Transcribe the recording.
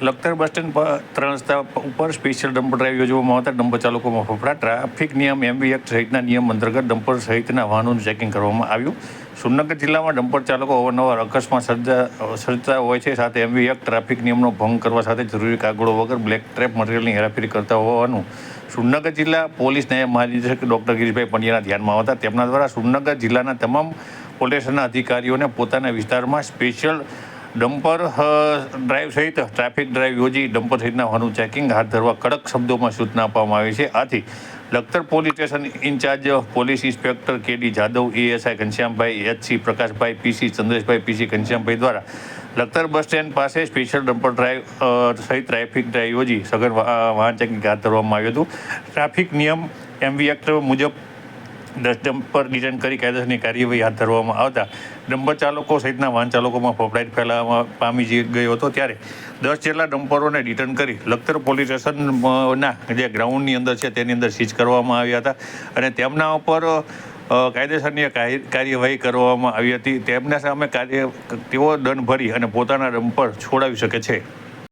Lakhtar bus stand પર ત્રણ રસ્તા ઉપર સ્પેશિયલ ડમ્પર ડ્રાઈવ યોજવામાં આવતા ડમ્પર ચાલકોમાં ફફડા ટ્રાફિક નિયમ એમબી એક્ટ સહિતના નિયમ અંતર્ગત ડમ્પર સહિતના વાહનોનું ચેકિંગ કરવામાં આવ્યું. સુરનગર જિલ્લામાં ડમ્પર ચાલકો અવારનવાર અકસ્માત સર્જા, સર્જતા હોય છે. સાથે એમબી એક્ટ ટ્રાફિક નિયમનો ભંગ કરવા સાથે જરૂરી કાગળો વગર બ્લેક ટ્રેપ મટીરિયલની હેરાફેરી કરતા હોવાનું સુરનગર જિલ્લા પોલીસ ન્યાય મહાનિદેશક ડૉક્ટર ગિરીશભાઈ પંડ્યાના ધ્યાનમાં આવતા તેમના દ્વારા સુરનગર જિલ્લાના તમામ પોલીસના અધિકારીઓને પોતાના વિસ્તારમાં સ્પેશિયલ ડમ્પર ડ્રાઈવ સહિત ટ્રાફિક ડ્રાઈવ યોજી ડમ્પર સહિતના વાહનનું ચેકિંગ. હાથ ધરવા કડક શબ્દોમાં સૂચના આપવામાં આવી છે. આથી Lakhtar police station incharge police inspector K D Jadav, ASI ઘનશ્યામભાઈ, HC Prakashbhai PC Chandreshbhai PC ઘનશ્યામભાઈ દ્વારા લખતર બસ સ્ટેન્ડ પાસે સ્પેશિયલ ડમ્પર ડ્રાઈવ સહિત ટ્રાફિક ડ્રાઈવ યોજી સઘન વાહન ચેકિંગ હાથ ધરવામાં આવ્યું હતું. ટ્રાફિક નિયમ એમવી એક્ટ મુજબ દસ પર ડિટેન કરી કાયદેસરની કાર્યવાહી હાથ ધરવામાં આવતા ડમ્પર ચાલકો સહિતના વાહન ચાલકોમાં ફફડાટ ફેલાવવામાં પામી ગયો હતો ત્યારે દસ જેટલા ડમ્પરોને ડિટેન કરી લખતર પોલીસ સ્ટેશનના જે ગ્રાઉન્ડની અંદર છે તેની અંદર સીઝ કરવામાં આવ્યા હતા અને તેમના ઉપર કાયદેસરની કાર્ય- કાર્યવાહી કરવામાં આવી હતી. તેમના સામે કાર્ય, તેઓ દંડ ભરી અને પોતાના ડમ્પર છોડાવી શકે છે.